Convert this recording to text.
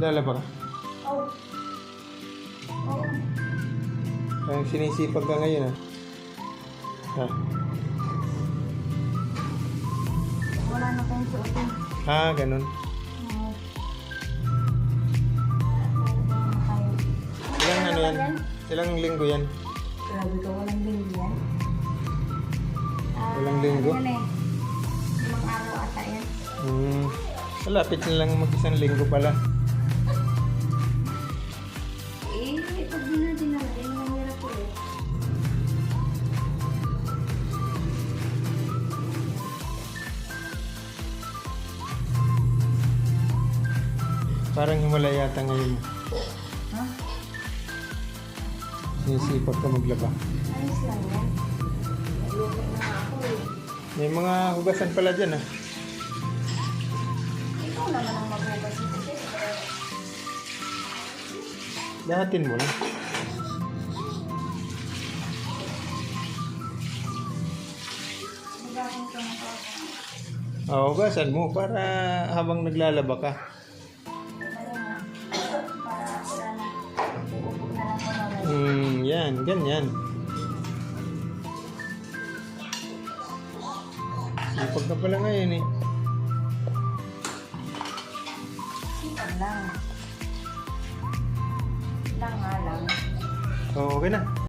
Lalaba ka? Oh. Oo. Parang sinisipag ka ngayon ah. Ha? Wala na tayong suotin. Ah, ganun. Oo. Ilang ano yan? Ilang linggo yan? Grabe ka, walang linggo yan. Ah, Walang linggo? Ano eh? Limang araw ata yan. Hmm. Malapit na lang mag-isang linggo pala. Eh, pag di na din natin, mahirap ulit. Parang himala yata ngayon. Ha? Sinisipag ka maglaba. Ayos lang yan. Nagluto na ako eh. May mga hugasan pala dyan ah. Ikaw naman ang Lahatin mo na. Ako. Oh, hugasan mo para habang naglalaba ka. Hmm, yan, ganyan. Sipag ka pala ngayon eh. Sipag lang. Lang nga lang. Oh, okay na.